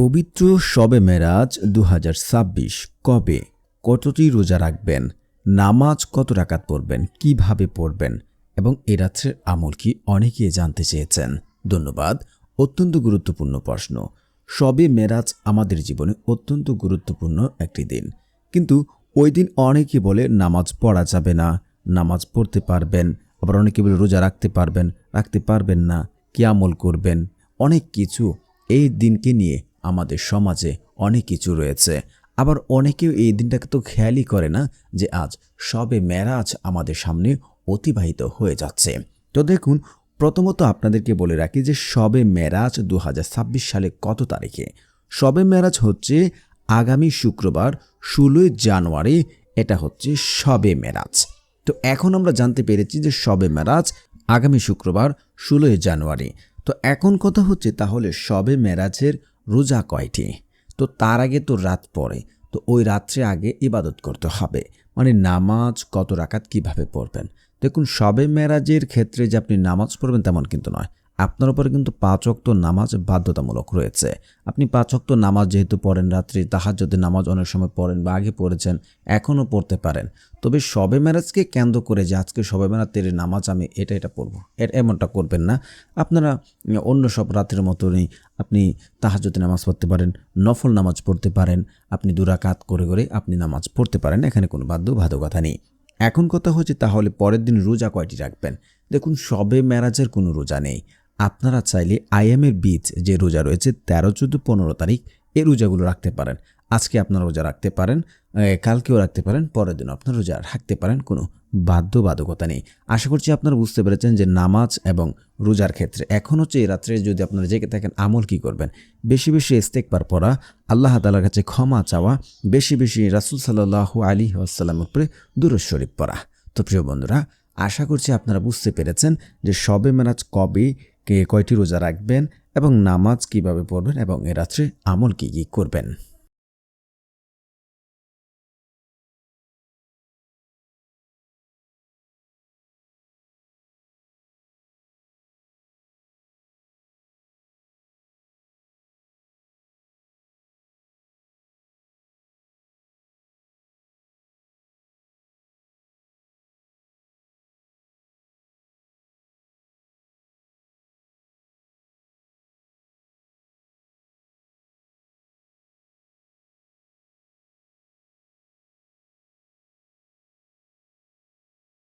পবিত্র শবে মেরাজ দু হাজার ছাব্বিশ। কবে? কতটি রোজা রাখবেন? নামাজ কত রাকাত পড়বেন? কীভাবে পড়বেন? এবং এ রাত্রের আমল কি অনেকে জানতে চেয়েছেন? ধন্যবাদ। অত্যন্ত গুরুত্বপূর্ণ প্রশ্ন। শবে মেরাজ আমাদের জীবনে অত্যন্ত গুরুত্বপূর্ণ একটি দিন। কিন্তু ওই দিন অনেকে বলে নামাজ পড়া যাবে না, নামাজ পড়তে পারবেন, আবার অনেকে বলে রোজা রাখতে পারবেন রাখতে পারবেন না, কি আমল করবেন? অনেক কিছু এই দিনকে নিয়ে আমাদের সমাজে অনেক কিছু রয়েছে। আবার অনেকেও এই দিনটাকে তো খেয়ালই করে না যে আজ সবে মেরাজ আমাদের সামনে অতিবাহিত হয়ে যাচ্ছে। তো দেখুন, প্রথমত আপনাদেরকে বলে রাখি যে সবে মেরাজ দু সালে কত তারিখে? সবে মেরাজ হচ্ছে আগামী শুক্রবার, ষোলোই জানুয়ারি, এটা হচ্ছে সবে মেরাজ। তো এখন আমরা জানতে পেরেছি যে সবে মেরাজ আগামী শুক্রবার, ষোলোই জানুয়ারি। তো এখন কথা হচ্ছে তাহলে সবে মেরাজের রোজা কয়টি? তো তার আগে তো রাত পড়ে, তো ওই রাত্রে আগে ইবাদত করতে হবে। মানে নামাজ কত রাকাত কীভাবে পড়বেন? দেখুন, সবে মেরাজের ক্ষেত্রে যে আপনি নামাজ পড়বেন তেমন কিন্তু নয়। আপনার উপরে কিন্তু পাঁচ অক্ত নামাজ বাধ্যতামূলক রয়েছে। আপনি পাঁচ অক্ত নামাজ যেহেতু পড়েন রাত্রি তাহার যদি নামাজ অনেক সময় পড়েন বা আগে পড়েছেন, এখনও পড়তে পারেন। তবে সবে মেরাজকে কেন্দ্র করে যে আজকে সবে মেরাজ তেরে নামাজ আমি এটা এটা পড়ব এমনটা করবেন না। আপনারা অন্য সব রাতের মতনই আপনি তাহাজ্জুদে নামাজ পড়তে পারেন, নফল নামাজ পড়তে পারেন, আপনি দুরাকাত করে করে আপনি নামাজ পড়তে পারেন, এখানে কোনো বাধ্য বাধকতা নেই। এখন কথা হচ্ছে তাহলে পরের দিন রোজা কয়টি রাখবেন? দেখুন, সবে মেরাজের কোনো রোজা নেই। আপনারা চাইলে আইএমের বীজ যে রোজা রয়েছে তেরো, চোদ্দ, পনেরো তারিখ এই রোজাগুলো রাখতে পারেন। আজকে আপনারা রোজা রাখতে পারেন কালকেও রাখতে পারেন, পরের দিন আপনার রোজা রাখতে পারেন, কোনো বাধ্যবাধকতা নেই। আশা করছি আপনারা বুঝতে পেরেছেন যে নামাজ এবং রোজার ক্ষেত্রে এখন হচ্ছে এই রাত্রে যদি আপনারা জেগে থাকেন, আমল কি করবেন? বেশি বেশি ইস্তেকবার পড়া, আল্লাহ তালার কাছে ক্ষমা চাওয়া, বেশি বেশি রাসুল সাল্লাহ আলী আসসালামের উপরে দুরুদ শরীফ পড়া। তো প্রিয় বন্ধুরা, আশা করছি আপনারা বুঝতে পেরেছেন যে সবে মেরাজ কবে কে কয়টি রোজা রাখবেন এবং নামাজ কীভাবে পড়বেন এবং এ রাত্রে আমল কী কী করবেন?